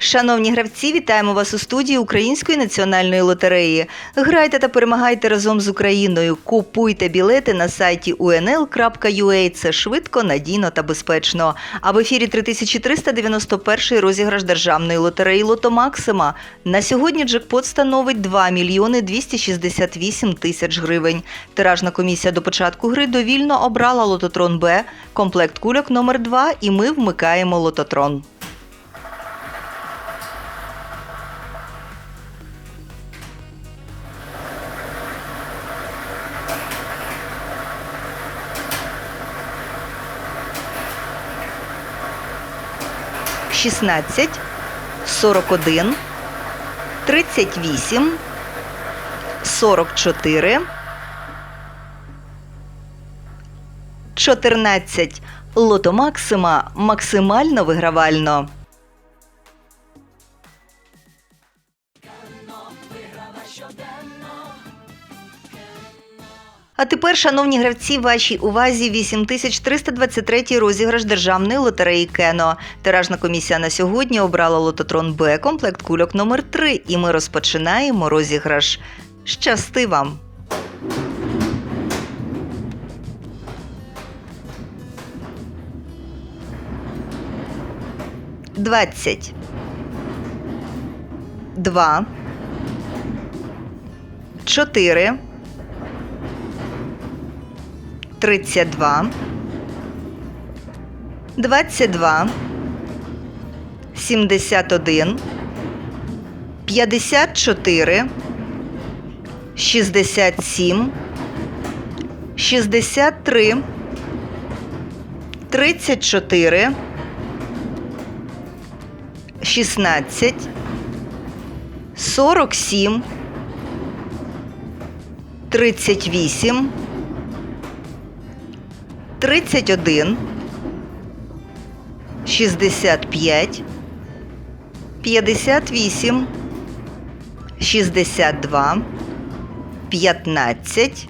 Шановні гравці, вітаємо вас у студії Української національної лотереї. Грайте та перемагайте разом з Україною. Купуйте білети на сайті unl.ua. Це швидко, надійно та безпечно. А в ефірі 3391 розіграш державної лотереї Лото Максима. На сьогодні джекпот становить 2 мільйони 268 тисяч гривень. Тиражна комісія до початку гри довільно обрала лототрон Б, комплект кульок номер 2 і ми вмикаємо лототрон. Шістнадцять, сорок один, тридцять вісім, сорок чотири, чотирнадцять. Лото Максима максимально вигравально. А тепер, шановні гравці, вашій увазі 8323 розіграш державної лотереї Кено. Тиражна комісія на сьогодні обрала лототрон Б, комплект кульок номер 3 і ми розпочинаємо розіграш. Щасти вам! Двадцять. Два. Чотири. 32, 22, 71, 54, 67, 63, 34, 16, 47, 38, 31, 65, 58, 62, 15,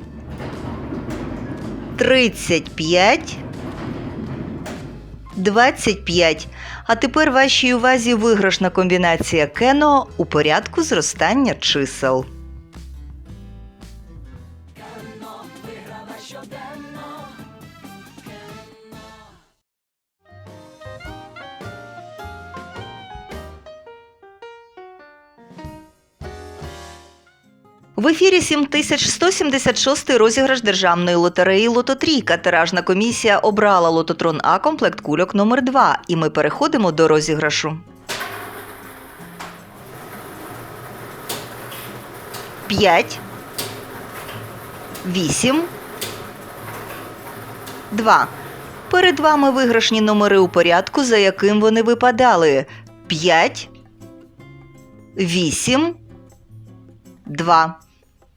35, 25. А тепер вашій увазі виграшна комбінація кено у порядку зростання чисел. В ефірі 7176 розіграш державної лотереї Лототрійка. Тиражна комісія обрала лототрон А комплект кульок номер 2 І ми переходимо до розіграшу. 5 8 2 Перед вами виграшні номери у порядку, за яким вони випадали. 5 8 2